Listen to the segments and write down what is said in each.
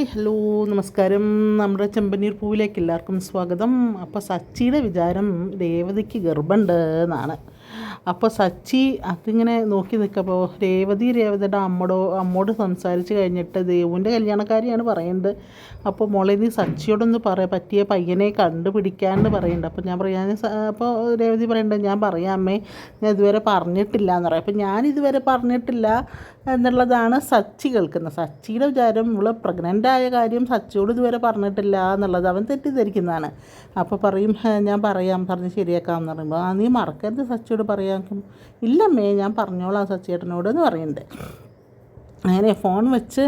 Hi hello നമസ്കാരം. നമ്മുടെ ചെമ്പനീർ പൂവിലേക്ക് എല്ലാവർക്കും സ്വാഗതം. അപ്പോൾ സച്ചിയുടെ വിചാരം രേവതിക്ക് ഗർഭമുണ്ട് എന്നാണ്. അപ്പോൾ സച്ചി അതിങ്ങനെ നോക്കി നിൽക്കപ്പോൾ രേവതി രേവതിയുടെ അമ്മടോ അമ്മോട് സംസാരിച്ച് കഴിഞ്ഞിട്ട് ദേവുവിന്റെ കല്യാണക്കാരിയാണ് പറയുന്നത് അപ്പോൾ മോളെ നീ സച്ചിയോടൊന്ന് പറ പറ്റിയ പയ്യനെ കണ്ടുപിടിക്കാണ്ട് പറയുന്നുണ്ട് അപ്പോൾ ഞാൻ പറയാം അപ്പോൾ രേവതി പറയുന്നുണ്ട് ഞാൻ പറയാം അമ്മേ. ഞാൻ ഇതുവരെ പറഞ്ഞിട്ടില്ല എന്ന് പറയാം. അപ്പോൾ ഞാൻ ഇതുവരെ പറഞ്ഞിട്ടില്ല എന്നുള്ളതാണ് സച്ചി കേൾക്കുന്നത്. സച്ചിയുടെ വിചാരം ഇവൾ പ്രഗ്നന്റ് ആയ കാര്യം സച്ചിയോട് ഇതുവരെ പറഞ്ഞിട്ടില്ല എന്നുള്ളത് അവൻ തെറ്റിദ്ധരിക്കുന്നതാണ്. അപ്പോൾ പറയും ഞാൻ പറയാം പറഞ്ഞ് ശരിയാക്കാം എന്ന് പറയുമ്പോൾ ആ നീ മറക്കരുത് സച്ചിയോട്. പറയാം ഇല്ലമ്മേ ഞാൻ പറഞ്ഞോളാം സച്ചിയേട്ടനോട് എന്ന് പറയുന്നുണ്ട് അങ്ങനെ ഫോൺ വെച്ച്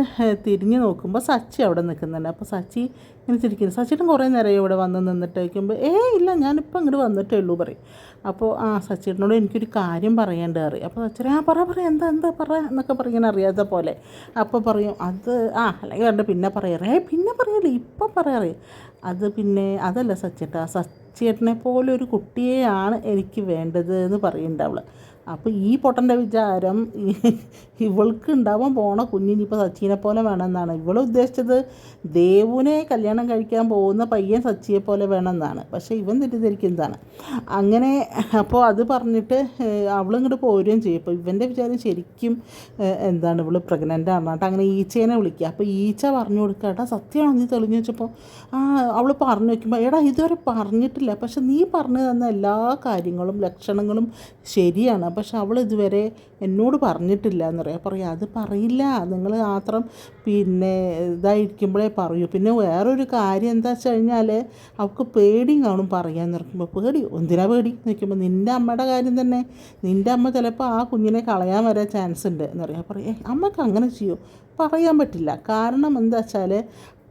തിരിഞ്ഞ് നോക്കുമ്പോൾ സച്ചി അവിടെ നിൽക്കുന്നുണ്ട്. അപ്പോൾ സച്ചി ഇങ്ങനെ ചിരിക്കുന്നു. സച്ചിട്ടും കുറേ നേരം ഇവിടെ വന്ന് നിന്നിട്ട് വയ്ക്കുമ്പോൾ ഏ ഇല്ല ഞാനിപ്പോൾ ഇങ്ങോട്ട് വന്നിട്ടേ ഉള്ളൂ പറയും. അപ്പോൾ ആ സച്ചിട്ടിനോട് എനിക്കൊരു കാര്യം പറയേണ്ട അറിയാം അപ്പോൾ സച്ചി ആ പറ പറ എന്താ എന്താ പറ? എന്നൊക്കെ പറയാൻ അറിയാത്ത പോലെ. അപ്പോൾ പറയും അത് ആ അല്ലെങ്കിൽ വേണ്ട പിന്നെ പറയാറേ പിന്നെ പറയല്ലേ ഇപ്പം പറയാറേ അത് പിന്നെ അതല്ല സച്ചേട്ടാ സച്ചേട്ടനെ പോലെ ഒരു കുട്ടിയെയാണ് എനിക്ക് വേണ്ടത് എന്ന് പറയുന്നുണ്ട് അപ്പോൾ ഈ പൊട്ടന്റെ വിചാരം ഇവൾക്ക് ഉണ്ടാവാൻ പോണ കുഞ്ഞിനിപ്പോൾ സച്ചിനെ പോലെ വേണമെന്നാണ്. ഇവൾ ഉദ്ദേശിച്ചത് ദേവുനെ കല്യാണം കഴിക്കാൻ പോകുന്ന പയ്യൻ സച്ചിയെ പോലെ വേണമെന്നാണ്. പക്ഷേ ഇവൻ തെറ്റിദ്ധരിക്കുന്നതാണ്. അങ്ങനെ അപ്പോൾ അത് പറഞ്ഞിട്ട് അവളിങ്ങോട്ട് പോരുകയും ചെയ്യും. അപ്പോൾ ഇവന്റെ വിചാരം ശരിക്കും എന്താണ് ഇവൾ പ്രഗ്നന്റ് ആണ് കേട്ടോ അങ്ങനെ ഈച്ചേനെ വിളിക്കുക. അപ്പോൾ ഈച്ച പറഞ്ഞു കൊടുക്കുക ഏട്ടാ സത്യമാണോ നീ തെളിഞ്ഞു വെച്ചപ്പോൾ ആ അവൾ പറഞ്ഞു വയ്ക്കുമ്പോൾ എടാ ഇതുവരെ പറഞ്ഞിട്ടില്ല പക്ഷെ നീ പറഞ്ഞു തന്ന എല്ലാ കാര്യങ്ങളും ലക്ഷണങ്ങളും ശരിയാണ്. പക്ഷെ അവൾ ഇതുവരെ എന്നോട് പറഞ്ഞിട്ടില്ല എന്ന് പറയാം. അത് പറയില്ല. നിങ്ങൾ മാത്രം പിന്നെ ഇതായിരിക്കുമ്പോഴേ പറയൂ. പിന്നെ വേറൊരു കാര്യം എന്താ വെച്ച് കഴിഞ്ഞാൽ അവൾക്ക് പേടിയും കാണും പറയാൻ നിൽക്കുമ്പോൾ പേടി? എന്തിനാ പേടി? നിൽക്കുമ്പോൾ നിന്റെ അമ്മയുടെ കാര്യം തന്നെ. നിന്റെ അമ്മ ചിലപ്പോൾ ആ കുഞ്ഞിനെ കളയാൻ വരെ ചാൻസ് ഉണ്ട്. എന്ന് പറയേ. അമ്മയ്ക്ക് അങ്ങനെ ചെയ്യും? പറയാൻ പറ്റില്ല. കാരണം എന്താ വെച്ചാൽ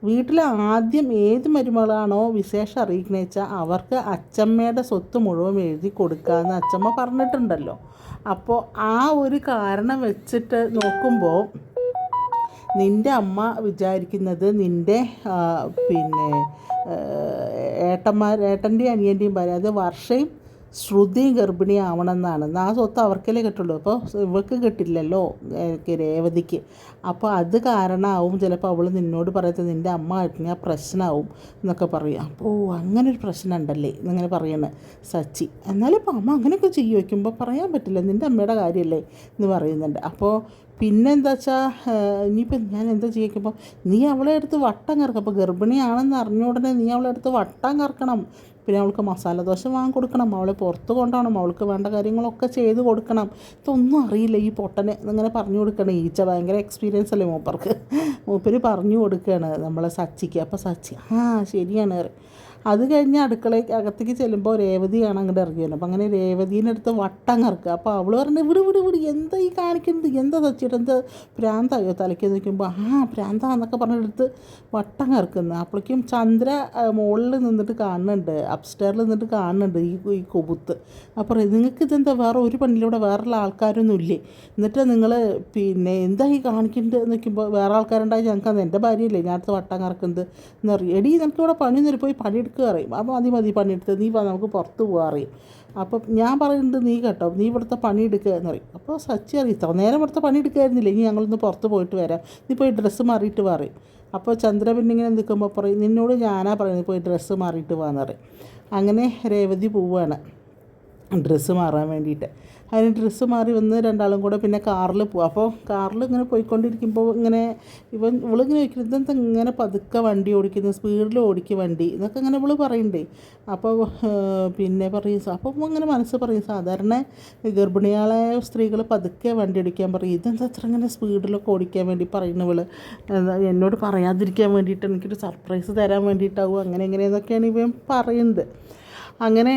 വീട്ടിൽ ആദ്യം ഏത് മരുമകളാണോ വിശേഷം അറിയിക്കുന്നത് അവർക്ക് അച്ചമ്മയുടെ സ്വത്ത് മുഴുവൻ എഴുതി കൊടുക്കാമെന്ന് അച്ചമ്മ പറഞ്ഞിട്ടുണ്ടല്ലോ. അപ്പോൾ ആ ഒരു കാരണം വെച്ചിട്ട് നോക്കുമ്പോൾ നിന്റെ അമ്മ വിചാരിക്കുന്നത് നിന്റെ പിന്നെ ഏട്ടന്മാർ ഏട്ടന്റെയും അനിയന്റെയും ഭാര്യ അത് വർഷയും ശ്രുതിയും ഗർഭിണിയാവണമെന്നാണ്. ആ സ്വത്ത് അവർക്കല്ലേ കിട്ടുള്ളൂ. അപ്പോൾ ഇവൾക്ക് കിട്ടില്ലല്ലോ രേവതിക്ക്. അപ്പോൾ അത് കാരണമാവും ചിലപ്പോൾ അവൾ നിന്നോട് പറയത്തത് നിന്റെ അമ്മ കഴിഞ്ഞാൽ പ്രശ്നമാവും എന്നൊക്കെ പറയും. അപ്പോൾ അങ്ങനെ ഒരു പ്രശ്നം ഉണ്ടല്ലേ എന്നിങ്ങനെ പറയണത് സച്ചി. എന്നാലും ഇപ്പോൾ അമ്മ അങ്ങനെയൊക്കെ ചെയ്യും വയ്ക്കുമ്പോൾ പറയാൻ പറ്റില്ല നിന്റെ അമ്മയുടെ കാര്യമല്ലേ എന്ന് പറയുന്നുണ്ട്. അപ്പോൾ പിന്നെ എന്താ വെച്ചാൽ ഇനിയിപ്പോൾ ഞാൻ എന്താ ചെയ്യിക്കുമ്പോൾ നീ അവളെ അടുത്ത് വട്ടം കറക്കും. അപ്പോൾ ഗർഭിണിയാണെന്ന് അറിഞ്ഞ ഉടനെ നീ അവളെ അടുത്ത് വട്ടം കറക്കണം. പിന്നെ അവൾക്ക് മസാല ദോശ വാങ്ങി കൊടുക്കണം അവളെ പുറത്ത് കൊണ്ടാണ് അവൾക്ക് വേണ്ട കാര്യങ്ങളൊക്കെ ചെയ്ത് കൊടുക്കണം. ഇതൊന്നും അറിയില്ല. ഈ പൊട്ടനെ ഇങ്ങനെ പറഞ്ഞു കൊടുക്കണം. ഈച്ച ഭയങ്കര എക്സ്പീരിയൻസ് അല്ലേ മൂപ്പർക്ക്? മൂപ്പര് പറഞ്ഞു കൊടുക്കുകയാണ് നമ്മളെ സച്ചിക്ക്. അപ്പോൾ സച്ചി ആ ശരിയാണ്. അത് കഴിഞ്ഞ് അടുക്കളയ്ക്ക് അകത്തേക്ക് ചെല്ലുമ്പോൾ രേവതിയാണ് അങ്ങോട്ട് ഇറങ്ങി വരുന്നത്. അപ്പം അങ്ങനെ രേവതീനെ അടുത്ത് വട്ടം കറക്കുക. അപ്പോൾ അവൾ പറഞ്ഞു വിട് വിട് വിട്. എന്താ ഈ കാണിക്കുന്നത്? എന്താ തച്ചിട്ട് എന്ത് പ്രാന്തായോ തലയ്ക്ക് നിൽക്കുമ്പോൾ ആ പ്രാന്താന്നൊക്കെ പറഞ്ഞെടുത്ത് വട്ടം കറക്കുന്നത് അപ്പോഴേക്കും ചന്ദ്ര മുകളിൽ നിന്നിട്ട് കാണുന്നുണ്ട്. അപ്സ്റ്റേറിൽ നിന്നിട്ട് കാണുന്നുണ്ട് ഈ ഈ കൊബുത്ത് അപ്പോൾ നിങ്ങൾക്ക് ഇതെന്താ? വേറെ ഒരു പണിയിലൂടെ വേറെയുള്ള ആൾക്കാരൊന്നും ഇല്ലേ? എന്നിട്ട് നിങ്ങൾ പിന്നെ എന്താ ഈ കാണിക്കുന്നത് എന്ന് വെക്കുമ്പോൾ വേറെ ആൾക്കാരുണ്ടായി ഞങ്ങൾക്ക് അത് എന്റെ ഭാര്യയല്ലേ ഞാൻ അടുത്ത് വട്ടം കറക്കുന്നത് എന്ന് പറയും എടി നമുക്ക് ഇവിടെ പണി നിന്നിട്ട് പോയി പണിയെടുക്കുക അറിയും അപ്പോൾ മതി മതി പണിയെടുത്ത് നീ നമുക്ക് പുറത്ത് പോകാൻ അറിയും അപ്പം ഞാൻ പറയുന്നത് നീ കേട്ടോ നീ ഇവിടുത്തെ പണിയെടുക്കുക എന്ന് പറയും. അപ്പോൾ സച്ചി അറിയാം ഇത്ര നേരം ഇവിടുത്തെ പണിയെടുക്കായിരുന്നില്ല? ഇനി ഞങ്ങളൊന്ന് പുറത്ത് പോയിട്ട് വരാം. നീ പോയി ഡ്രസ്സ് മാറിയിട്ട് പറയും. അപ്പോൾ ചന്ദ്ര പിന്നെ ഇങ്ങനെ നിൽക്കുമ്പോൾ പറയും നിന്നോട് ഞാനാ പറയുന്നത് പോയി ഡ്രസ്സ് മാറിയിട്ട് വാന്ന് പറയും. അങ്ങനെ രേവതി പോവുകയാണ് ഡ്രസ്സ് മാറാൻ വേണ്ടിയിട്ട്. അതിന് ഡ്രസ്സ് മാറി വന്ന് രണ്ടാളും കൂടെ പിന്നെ കാറിൽ പോകും അപ്പോൾ കാറിൽ ഇങ്ങനെ പോയിക്കൊണ്ടിരിക്കുമ്പോൾ ഇങ്ങനെ ഇവൻ ഇവളിങ്ങനെ ചോദിക്കുന്നത് ഇങ്ങനെ പതുക്കെ വണ്ടി ഓടിക്കുന്നു? സ്പീഡിൽ ഓടിക്കുക വണ്ടി. എന്നൊക്കെ ഇങ്ങനെ ഇവൾ പറയണ്ടേ. അപ്പോൾ പിന്നെ പറയും അപ്പോൾ ഇങ്ങനെ മനസ്സ് പറയും സാധാരണ ഗർഭിണികളെ സ്ത്രീകൾ പതുക്കെ വണ്ടി ഓടിക്കാൻ പറയും. ഇതെന്താ അത്ര ഇങ്ങനെ സ്പീഡിലൊക്കെ ഓടിക്കാൻ വേണ്ടി പറയുന്ന ഇവൾ? എന്നോട് പറയാതിരിക്കാൻ വേണ്ടിയിട്ട് എനിക്കൊരു സർപ്രൈസ് തരാൻ വേണ്ടിയിട്ടാവും. അങ്ങനെ എങ്ങനെയെന്നൊക്കെയാണ് ഇവൻ പറയുന്നത് അങ്ങനെ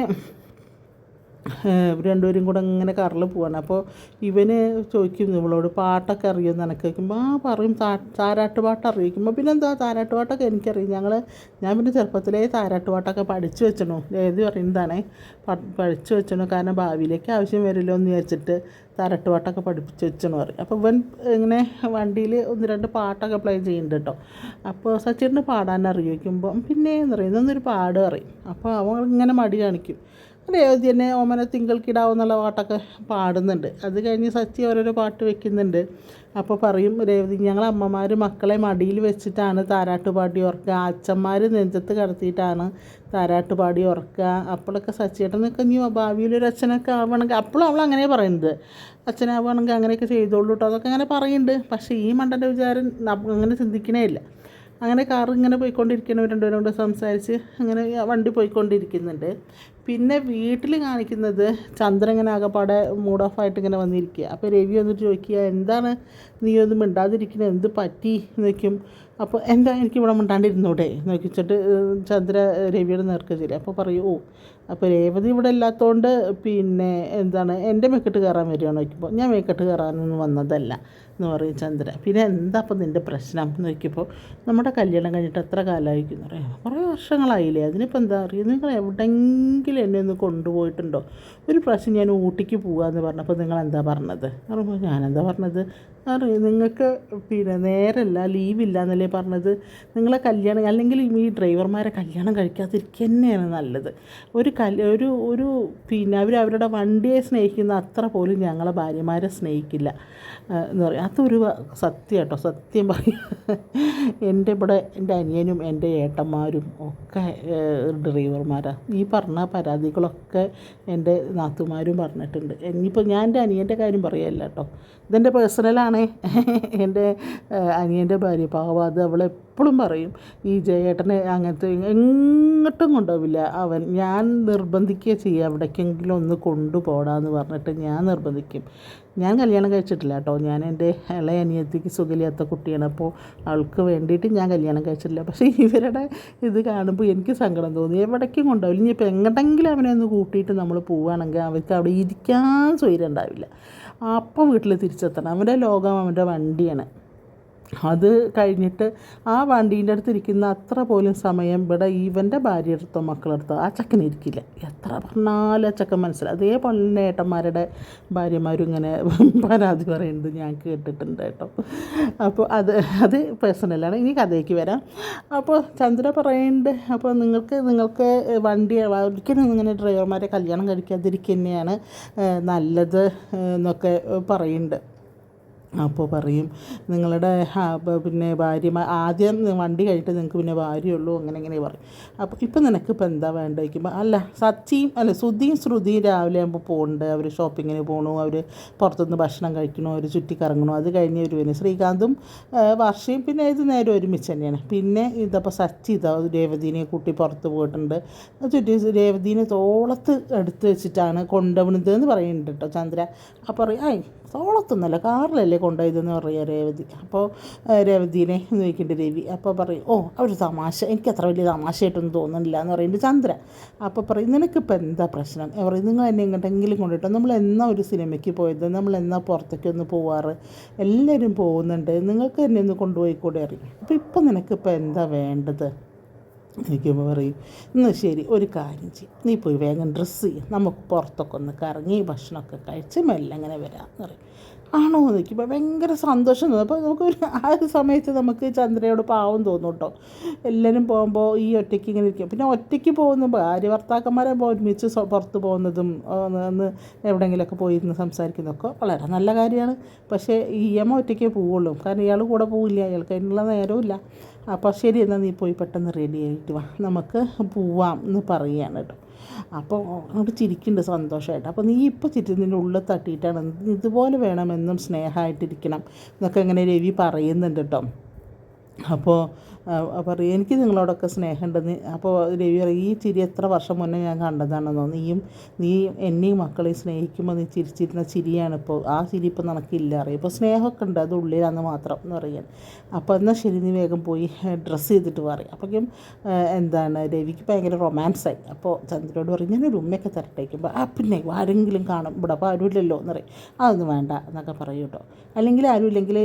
ഏഹ് രണ്ടുപേരും കൂടെ ഇങ്ങനെ കറിൽ പോവാണ്. അപ്പോൾ ഇവന് ചോദിക്കും ഇവളോട് പാട്ടൊക്കെ അറിയുമെന്ന് എനിക്ക് ചോദിക്കുമ്പോൾ ആ പറയും. താരാട്ട് പാട്ട് അറിയിക്കുമ്പോൾ പിന്നെ എന്താ താരാട്ട് പാട്ടൊക്കെ എനിക്കറിയും. ഞങ്ങൾ ഞാൻ പിന്നെ ചെറുപ്പത്തിലേ താരാട്ട് പാട്ടൊക്കെ പഠിച്ചു വെച്ചണു. ഏത് പറയുന്നതാണേ? പഠിച്ചു വെച്ചണു. കാരണം ഭാവിയിലേക്ക് ആവശ്യം വരില്ലോ എന്ന് വിചാരിച്ചിട്ട് താരാട്ട് പാട്ടൊക്കെ പഠിപ്പിച്ച് വെച്ചെന്ന് പറയും. അപ്പോൾ ഇവൻ ഇങ്ങനെ വണ്ടിയിൽ ഒന്ന് രണ്ട് പാട്ടൊക്കെ പ്ലേ ചെയ്യുന്നുണ്ട് കേട്ടോ അപ്പോൾ സച്ചിന് പാടാൻ അറിയിക്കുമ്പോൾ പിന്നെ എന്ന് പറയും. ഇതൊന്നൊരു പാട് പറയും. അപ്പോൾ അവൻ ഇങ്ങനെ മടി കാണിക്കും. രേവതി തന്നെ ഓമന തിങ്കൾ കിടാവെന്നുള്ള പാട്ടൊക്കെ പാടുന്നുണ്ട്. അത് കഴിഞ്ഞ് സച്ചി ഓരോരോ പാട്ട് വെക്കുന്നുണ്ട്. അപ്പോൾ പറയും രേവതി ഞങ്ങൾ അമ്മമാർ മക്കളെ മടിയിൽ വെച്ചിട്ടാണ് താരാട്ട് പാടി ഉറക്കുക അച്ഛന്മാർ നെഞ്ചത്ത് കടത്തിയിട്ടാണ് താരാട്ട് പാടി ഉറക്കുക അപ്പോഴൊക്കെ സച്ചിയേട്ടനൊക്കെ നീ ഭാവിയിലൊരു അച്ഛനൊക്കെ ആവുകയാണെങ്കിൽ അപ്പോഴും അവൾ അങ്ങനെ പറയുന്നത്. അച്ഛനാവുകയാണെങ്കിൽ അങ്ങനെയൊക്കെ ചെയ്തോളൂ കേട്ടോ അതൊക്കെ അങ്ങനെ പറയുന്നുണ്ട്. പക്ഷേ ഈ മണ്ടന്റെ വിചാരം അങ്ങനെ ചിന്തിക്കണേ ഇല്ല. അങ്ങനെ കാർ ഇങ്ങനെ പോയിക്കൊണ്ടിരിക്കുന്ന രണ്ടുപേരും കൂടെ സംസാരിച്ച് അങ്ങനെ വണ്ടി പോയിക്കൊണ്ടിരിക്കുന്നുണ്ട്. പിന്നെ വീട്ടിൽ കാണിക്കുന്നത് ചന്ദ്രൻ ഇങ്ങനെ ആകെപ്പാടെ മൂഡ് ഓഫ് ആയിട്ട് ഇങ്ങനെ വന്നിരിക്കുക അപ്പോൾ രവി വന്നിട്ട് ചോദിക്കുക എന്താണ് നീ ഒന്നും മിണ്ടാതിരിക്കുന്നത് എന്ത് പറ്റി? നോക്കും അപ്പോൾ എന്താ എനിക്ക് ഇവിടെ മിണ്ടാണ്ടിരുന്നൂടെ? നോക്കിച്ചിട്ട് ചന്ദ്ര രവിയുടെ നേർക്ക് ചെല്ലും അപ്പോൾ പറയൂ ഓ അപ്പോൾ രേവതി ഇവിടെ ഇല്ലാത്തതുകൊണ്ട് പിന്നെ എന്താണ് എന്റെ മേക്കെട്ട് കയറാൻ വരികയാണ് നോക്കിയപ്പോൾ ഞാൻ മേക്കെട്ട് കയറാനൊന്നും വന്നതല്ല എന്ന് പറയും ചന്ദ്ര. പിന്നെ എന്താ അപ്പം നിന്റെ പ്രശ്നം എന്ന് നോക്കിയപ്പോൾ നമ്മുടെ കല്യാണം കഴിഞ്ഞിട്ട് എത്ര കാലമായിരിക്കും എന്ന് പറയാം. കുറേ വർഷങ്ങളായില്ലേ അതിനിപ്പോൾ എന്താ അറിയുക നിങ്ങൾ എവിടെയെങ്കിലും എന്നെ ഒന്ന് കൊണ്ടുപോയിട്ടുണ്ടോ? ഒരു പ്രാവശ്യം ഞാൻ ഊട്ടിക്ക് പോകാമെന്ന് പറഞ്ഞപ്പോൾ നിങ്ങൾ എന്താ പറഞ്ഞത്? പറയുമ്പോൾ ഞാനെന്താ പറഞ്ഞത്? അറിയാം? നിങ്ങൾക്ക് പിന്നെ നേരല്ല ലീവില്ല എന്നല്ലേ പറഞ്ഞത്? നിങ്ങളെ കല്യാണം അല്ലെങ്കിൽ ഈ ഡ്രൈവർമാരെ കല്യാണം കഴിക്കാതിരിക്കുക തന്നെയാണ് നല്ലത്. ഒരു കൽ ഒരു ഒരു പിന്നെ അവർ അവരുടെ വണ്ടിയെ സ്നേഹിക്കുന്ന അത്ര പോലും ഞങ്ങളെ ഭാര്യമാരെ സ്നേഹിക്കില്ല. എന്ന് പറയും. അതൊരു സത്യം കേട്ടോ. സത്യം പറയും. എന്റെ ഇവിടെ എന്റെ അനിയനും എന്റെ ഏട്ടന്മാരും ഒക്കെ ഡ്രൈവർമാരാണ് ഈ പറഞ്ഞ പരാതികളൊക്കെ എന്റെ നാത്തുമാരും പറഞ്ഞിട്ടുണ്ട്. ഇനിയിപ്പോൾ ഞാൻ എന്റെ അനിയന്റെ കാര്യം പറയല്ല കേട്ടോ. ഇതെന്റെ പേഴ്സണലാണ്. എന്റെ അനിയന്റെ ഭാര്യ. പാവ അത് അവളെപ്പോഴും പറയും. ഈ ജയേട്ടനെ അങ്ങനത്തെ എങ്ങോട്ടും കൊണ്ടുപോവില്ല. അവൻ ഞാൻ നിർബന്ധിക്കുക ചെയ്യുക. എവിടേക്കെങ്കിലും ഒന്ന് കൊണ്ടുപോടാന്ന് പറഞ്ഞിട്ട് ഞാൻ നിർബന്ധിക്കും. ഞാൻ കല്യാണം കഴിച്ചിട്ടില്ല കേട്ടോ. ഞാൻ എന്റെ ഇളയ അനിയത്തിക്ക് സുഖമില്ലാത്ത കുട്ടിയാണ്. അപ്പോൾ അവൾക്ക് വേണ്ടിയിട്ട് ഞാൻ കല്യാണം കഴിച്ചിട്ടില്ല. പക്ഷേ ഇവരുടെ ഇത് കാണുമ്പോൾ എനിക്ക് സങ്കടം തോന്നി. എവിടേക്കും കൊണ്ടുപോവില്ല. ഇനിയിപ്പോൾ എങ്ങോട്ടെങ്കിലും അവനെ ഒന്ന് കൂട്ടിയിട്ട് നമ്മൾ പോവുകയാണെങ്കിൽ അവർക്ക് അവിടെ ഇരിക്കാൻ സ്വൈര്യം ഉണ്ടാവില്ല. അപ്പോൾ വീട്ടിൽ തിരിച്ചെത്തണം. അവന്റെ ലോകം അവന്റെ വണ്ടിയാണ്. അത് കഴിഞ്ഞിട്ട് ആ വണ്ടീന്റെ അടുത്ത് ഇരിക്കുന്ന അത്ര പോലും സമയം ഇവിടെ ഇവന്റെ ഭാര്യ അടുത്തോ മക്കളെടുത്തോ ആ ചക്കൻ ഇരിക്കില്ല. എത്ര പറഞ്ഞാലും ആ ചക്കൻ മനസ്സിലാവും അതേപോലെ തന്നെ ഏട്ടന്മാരുടെ ഭാര്യമാരും ഇങ്ങനെ പരാതി പറയുന്നത് ഞാൻ കേട്ടിട്ടുണ്ട് കേട്ടോ. അപ്പോൾ അത് അത് പേഴ്സണലാണ് ഇനി കഥയ്ക്ക് വരാം. അപ്പോൾ ചന്ദ്ര പറയുന്നുണ്ട് അപ്പോൾ നിങ്ങൾക്ക് നിങ്ങൾക്ക് വണ്ടി ഒരിക്കലും ഇങ്ങനെ ഡ്രൈവർമാരെ കല്യാണം കഴിക്കാതിരിക്കുക തന്നെയാണ് ഏഹ്, നല്ലത് എന്നൊക്കെ പറയുന്നുണ്ട്. അപ്പോൾ പറയും നിങ്ങളുടെ പിന്നെ ഭാര്യ ആദ്യം വണ്ടി കഴിഞ്ഞിട്ട് നിങ്ങൾക്ക് പിന്നെ ഭാര്യയുള്ളൂ അങ്ങനെ ഇങ്ങനെ പറയും. അപ്പോൾ ഇപ്പം നിനക്ക് ഇപ്പം എന്താ വേണ്ടത് അല്ല സച്ചിയും അല്ല ശ്രുതിയും ശ്രുതിയും രാവിലെ ആകുമ്പോൾ പോകുന്നുണ്ട് അവർ ഷോപ്പിങ്ങിന് പോകണു അവർ പുറത്തുനിന്ന് ഭക്ഷണം കഴിക്കണു. അവർ ചുറ്റിക്കറങ്ങണു. അത് കഴിഞ്ഞ് ഒരു പിന്നെ ശ്രീകാന്തും വർഷയും പിന്നെ ഇത് നേരം ഒരുമിച്ച് തന്നെയാണ്. പിന്നെ ഇതപ്പോൾ സച്ചി ഇതാ രേവതിനെ കൂട്ടി പുറത്ത് പോയിട്ടുണ്ട്. ചുറ്റി രേവതിനെ തോളത്ത് എടുത്ത് വെച്ചിട്ടാണ് കൊണ്ടുപോകുന്നത് എന്ന് പറയുന്നുണ്ട് കേട്ടോ ചന്ദ്ര. അപ്പോൾ പറയും ആയി തോളത്തൊന്നുമല്ല കാറിലല്ലേ കൊണ്ടുപോയതെന്ന് പറയുക രേവതി. അപ്പോൾ രേവതിനെ നോക്കിയിട്ട് രവി അപ്പോൾ പറയും ഓ അവർ തമാശ എനിക്ക് അത്ര വലിയ തമാശയായിട്ടൊന്നും തോന്നുന്നില്ല എന്ന് പറയുന്നുണ്ട് ചന്ദ്ര. അപ്പോൾ പറയും നിനക്കിപ്പോൾ എന്താ പ്രശ്നം? പറയും നിങ്ങൾ എന്നെ എങ്ങോട്ടെങ്കിലും കൊണ്ടിട്ടോ നമ്മൾ എന്നാ ഒരു സിനിമയ്ക്ക് പോയത്? നമ്മൾ എന്നാ പുറത്തേക്ക് ഒന്ന് പോവാറ്? എല്ലാവരും പോകുന്നുണ്ട് നിങ്ങൾക്ക് എന്നെ ഒന്ന് കൊണ്ടുപോയിക്കൂടെ? അറിയും അപ്പോൾ ഇപ്പം നിനക്കിപ്പോൾ എന്താ വേണ്ടത്? എനിക്ക് പറയും എന്നാൽ ശരി ഒരു കാര്യം ചെയ്യും. നീ പോയി വേഗം ഡ്രസ്സ് ചെയ്യും. നമുക്ക് പുറത്തൊക്കെ ഒന്ന് കറങ്ങി ഭക്ഷണമൊക്കെ കഴിച്ച് മെല്ലെ അങ്ങനെ വരാമെന്ന് പറയും. ആണോ എന്ന് നിൽക്കുമ്പോൾ ഭയങ്കര സന്തോഷം തോന്നും. അപ്പോൾ നമുക്ക് ആ ഒരു സമയത്ത് നമുക്ക് ചന്ദ്രയോട് പാവം തോന്നും കേട്ടോ എല്ലാവരും പോകുമ്പോൾ ഈ ഒറ്റയ്ക്ക് ഇങ്ങനെ ഇരിക്കും. പിന്നെ ഒറ്റയ്ക്ക് പോകുന്ന ഭാര്യ ഭർത്താക്കന്മാരെ ഒരുമിച്ച് പുറത്ത് പോകുന്നതും ഒന്ന് എവിടെയെങ്കിലുമൊക്കെ പോയി ഇരുന്ന് സംസാരിക്കുന്നതൊക്കെ വളരെ നല്ല കാര്യമാണ്. പക്ഷേ ഈ അമ്മ ഒറ്റയ്ക്കേ പോവുള്ളൂ. കാരണം ഇയാൾ കൂടെ പോവില്ല. അയാൾക്ക് അതിനുള്ള നേരവും അപ്പോൾ ശരി എന്നാൽ നീ പോയി പെട്ടെന്ന് റെഡി ആയിട്ട് വാ. നമുക്ക് പോവാം എന്ന് പറയുകയാണ് കേട്ടോ അപ്പോൾ അങ്ങോട്ട് ചിരിക്കുന്നുണ്ട് സന്തോഷമായിട്ട്. അപ്പോൾ നീ ഇപ്പോൾ ചിരിക്കുന്നതിന്റെ ഉള്ളിൽ തട്ടിയിട്ടാണ്. ഇതുപോലെ വേണമെന്നും സ്നേഹമായിട്ടിരിക്കണം എന്നൊക്കെ ഇങ്ങനെ രവി പറയുന്നുണ്ട് കേട്ടോ. അപ്പോൾ പറയും എനിക്ക് നിങ്ങളോടൊക്കെ സ്നേഹമുണ്ടെന്ന് അപ്പോൾ രവി പറയും ഈ ചിരി എത്ര വർഷം മുന്നേ ഞാൻ കണ്ടതാണെന്നോ നീയും നീ എന്നെയും മക്കളെയും സ്നേഹിക്കുമ്പോൾ നീ ചിരിച്ചിരുന്ന ചിരിയാണ് ഇപ്പോൾ ആ ചിരി ഇപ്പോൾ നിനക്കില്ല. അറിയാം ഇപ്പോൾ സ്നേഹമൊക്കെ ഉണ്ട്. അത് ഉള്ളിലാന്ന് മാത്രം എന്ന് പറയാൻ അപ്പോൾ എന്നാൽ ശരി നീ വേഗം പോയി ഡ്രസ്സ് ചെയ്തിട്ട് പറയും. അപ്പോഴേക്കും എന്താണ് രവിക്ക് ഭയങ്കര റൊമാൻസായി അപ്പോൾ ചന്ദ്രനോട് പറയും ഞാനൊരു ഉമ്മയൊക്കെ തരട്ടേക്കുമ്പോൾ ആ പിന്നെ ആരെങ്കിലും കാണും. ഇവിടെ അപ്പോൾ ആരുമില്ലല്ലോ എന്ന് പറയും. അതൊന്നും വേണ്ട എന്നൊക്കെ പറയും അല്ലെങ്കിൽ ആരുമില്ലെങ്കിൽ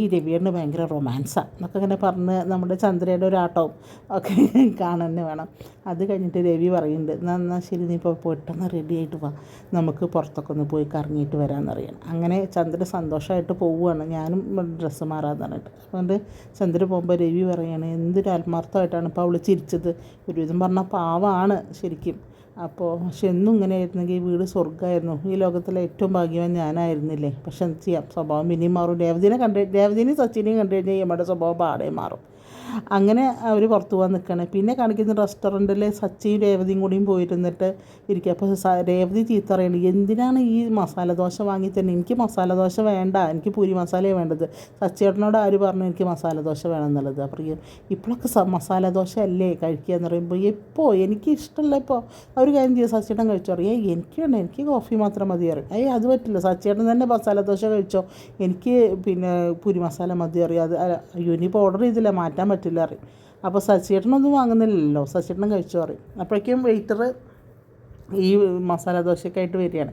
ഈ രവിയേട്ടന് ഭയങ്കര റൊമാൻസാണ് എന്നൊക്കെ ഇങ്ങനെ പറഞ്ഞ് നമ്മുടെ ചന്ദ്രയുടെ ഒരു ആട്ടവും ഒക്കെ കാണാൻ തന്നെ വേണം. അത് കഴിഞ്ഞിട്ട് രവി പറയുന്നുണ്ട് എന്നാൽ എന്നാൽ ശരി നീ ഇപ്പോൾ പെട്ടെന്ന് റെഡി ആയിട്ട് വാ. നമുക്ക് പുറത്തൊക്കെ ഒന്ന് പോയി കറങ്ങിയിട്ട് വരാമെന്ന് അറിയണം അങ്ങനെ ചന്ദ്ര സന്തോഷമായിട്ട് പോവുകയാണ് ഞാനും ഡ്രസ്സ് മാറാമെന്ന് പറഞ്ഞിട്ട് അതുകൊണ്ട് ചന്ദ്ര പോകുമ്പോൾ രവി പറയാണ് എന്തൊരു ആത്മാർത്ഥമായിട്ടാണ് ഇപ്പോൾ അവൾ ചിരിച്ചത്. ഒരുവിധം പറഞ്ഞാൽ പാവമാണ് ശരിക്കും. അപ്പോൾ പക്ഷെ എന്നും ഇങ്ങനെ ആയിരുന്നെങ്കിൽ ഈ വീട് സ്വർഗമായിരുന്നു ഈ ലോകത്തിലെ ഏറ്റവും ഭാഗ്യവാൻ ഞാനായിരുന്നില്ലേ? പക്ഷെ എന്ത് ചെയ്യാം? സ്വഭാവം ഇനിയും മാറും. രേവതിനെ കണ്ട് രേവതിനെയും സച്ചിനെയും കണ്ടു കഴിഞ്ഞാൽ നമ്മുടെ സ്വഭാവം പാടെ മാറും. അങ്ങനെ അവർ പുറത്തു പോകാൻ നിൽക്കുകയാണ് പിന്നെ കാണിക്കുന്ന റെസ്റ്റോറന്റിൽ സച്ചിയും രേവതിയും കൂടിയും പോയിരുന്നിട്ട് ഇരിക്കുക അപ്പോൾ രേവതി ചീത്ത പറയുന്നത് എന്തിനാണ് ഈ മസാല ദോശ വാങ്ങി തന്നെ എനിക്ക് മസാല ദോശ വേണ്ട. എനിക്ക് പൂരി മസാലയാണ് വേണ്ടത്. സച്ചേട്ടനോട് ആര് പറഞ്ഞു എനിക്ക് മസാല ദോശ വേണം എന്നുള്ളത്? അപ്പോൾ ഇപ്പോഴൊക്കെ മസാല ദോശ അല്ലേ കഴിക്കുക? എന്ന് പറയുമ്പോൾ എപ്പോൾ എനിക്ക് ഇഷ്ടമല്ല ഇപ്പോൾ അവർ കാര്യം ചെയ്യുക സച്ചേട്ടൻ കഴിച്ചോ അറിയാം എനിക്ക് വേണ്ട. എനിക്ക് കോഫി മാത്രം മതി അറിയാം ഏയ് അത് പറ്റില്ല. സച്ചേട്ടൻ തന്നെ മസാല ദോശ കഴിച്ചോ? എനിക്ക് പിന്നെ പൂരി മസാല മതി അറിയാം അത് യൂനി അയ്യോ ഇനിയിപ്പോൾ ഓർഡർ ചെയ്തില്ല. മാറ്റാൻ പറ്റില്ല അറിയും അപ്പോൾ ശശിയേട്ടനൊന്നും വാങ്ങുന്നില്ലല്ലോ. ശശിയേട്ടനും കഴിച്ചോ അറിയും അപ്പോഴേക്കും വെയിറ്റർ ഈ മസാല ദോശയൊക്കെയായിട്ട് വരികയാണ്.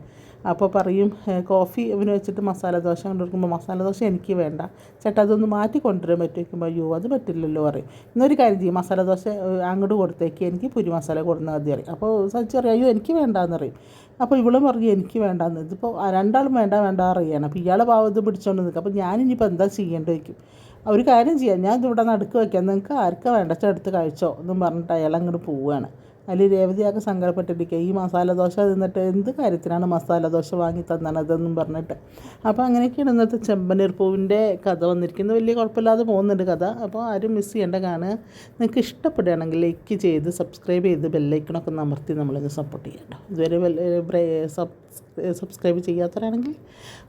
അപ്പോൾ പറയും കോഫി ഇവന് വെച്ചിട്ട് മസാല ദോശ കൊണ്ടുവരുമ്പോൾ മസാല ദോശ എനിക്ക് വേണ്ട. ചേട്ടാ അതൊന്ന് മാറ്റി കൊണ്ടുവരാൻ പറ്റും വയ്ക്കുമ്പോൾ അയ്യോ അത് പറ്റില്ലല്ലോ പറയും. ഇന്നൊരു കാര്യം ചെയ്യും മസാല ദോശ അങ്ങോട്ട് കൊടുത്തേക്ക്. എനിക്ക് പുരി മസാല കൊടുത്താൽ മതി അറിയും അപ്പോൾ സച്ചി പറയും അയ്യോ എനിക്ക് വേണ്ടാന്ന് പറയും. അപ്പോൾ ഇവളും പറയും എനിക്ക് വേണ്ടാന്ന്. ഇതിപ്പോൾ രണ്ടാളും വേണ്ട വേണ്ട അറിയാണ് അപ്പോൾ ഇയാളെ ഭാവം ഇത് പിടിച്ചോണ്ട് നിൽക്കും അപ്പോൾ ഞാനിനിയിപ്പോൾ എന്താ ചെയ്യേണ്ടി വയ്ക്കും ഒരു കാര്യം ചെയ്യാം. ഞാൻ ഇതിവിടെ നടുക്ക് വയ്ക്കാം. നിങ്ങൾക്ക് ആർക്കാ വേണ്ടച്ച എടുത്ത് കഴിച്ചോ എന്നും പറഞ്ഞിട്ട് അയാൾ അങ്ങോട്ട് പോവുകയാണ്. അതിൽ രേവതിയാകെ സങ്കടപ്പെട്ടിരിക്കുക ഈ മസാല ദോശ തിന്നിട്ട് എന്ത് കാര്യത്തിനാണ് മസാല ദോശ വാങ്ങി തന്നതെന്നും പറഞ്ഞിട്ട്. അപ്പോൾ അങ്ങനെയൊക്കെയാണ് ഇന്നത്തെ ചെമ്പനീർ പൂവിന്റെ കഥ വന്നിരിക്കുന്നത്. വലിയ കുഴപ്പമില്ലാതെ പോകുന്നുണ്ട് കഥ. അപ്പോൾ ആരും മിസ് ചെയ്യേണ്ട കാണുക നിങ്ങൾക്ക് ഇഷ്ടപ്പെടുകയാണെങ്കിൽ ലൈക്ക് ചെയ്ത് സബ്സ്ക്രൈബ് ചെയ്ത് ബെല്ലൈക്കണൊക്കെ അമർത്തി നമ്മളിത് സപ്പോർട്ട് ചെയ്യട്ടോ. ഇതുവരെ സബ് സബ്സ്ക്രൈബ് ചെയ്യാത്തവരാണെങ്കിൽ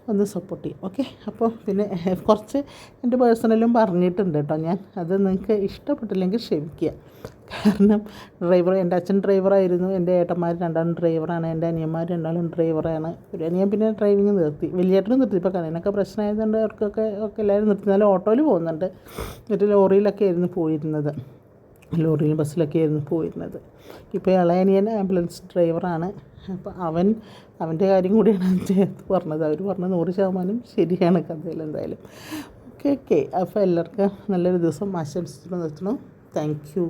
ഒന്ന് സപ്പോർട്ട് ചെയ്യും. ഓക്കെ? അപ്പോൾ പിന്നെ കുറച്ച് എന്റെ പേഴ്സണലും പറഞ്ഞിട്ടുണ്ട് കേട്ടോ ഞാൻ. അത് നിങ്ങൾക്ക് ഇഷ്ടപ്പെട്ടില്ലെങ്കിൽ ക്ഷമിക്കുക. കാരണം ഡ്രൈവർ എന്റെ അച്ഛൻ ഡ്രൈവറായിരുന്നു എന്റെ ഏട്ടന്മാർ രണ്ടാളും ഡ്രൈവറാണ് എന്റെ അനിയന്മാർ രണ്ടാളും ഡ്രൈവറാണ്. ഒരു അനിയൻ പിന്നെ ഡ്രൈവിങ് നിർത്തി. വലിയേട്ടനും നിർത്തി. ഇപ്പോൾ കടയിനൊക്കെ പ്രശ്നമായതുകൊണ്ട് അവർക്കൊക്കെ ഒക്കെ എല്ലാവരും നിർത്തി. എന്നാലും ഓട്ടോയിൽ പോകുന്നുണ്ട്. എന്നിട്ട് ലോറിയിലൊക്കെ ആയിരുന്നു പോയിരുന്നത്. ലോറിയിലും ബസ്സിലൊക്കെ ആയിരുന്നു പോയിരുന്നത്. ഇപ്പോൾ ഇളയനിയൻ ആംബുലൻസ് ഡ്രൈവറാണ്. അപ്പോൾ അവൻ അവന്റെ കാര്യം കൂടിയാണ് അദ്ദേഹത്ത് പറഞ്ഞത്. അവർ പറഞ്ഞ നൂറ് ശതമാനം ശരിയാണ് കഥയിൽ എന്തായാലും. Okay okay. അപ്പോൾ എല്ലാവർക്കും നല്ലൊരു ദിവസം ആശംസിച്ചിട്ട് നിർത്തണം താങ്ക് യു.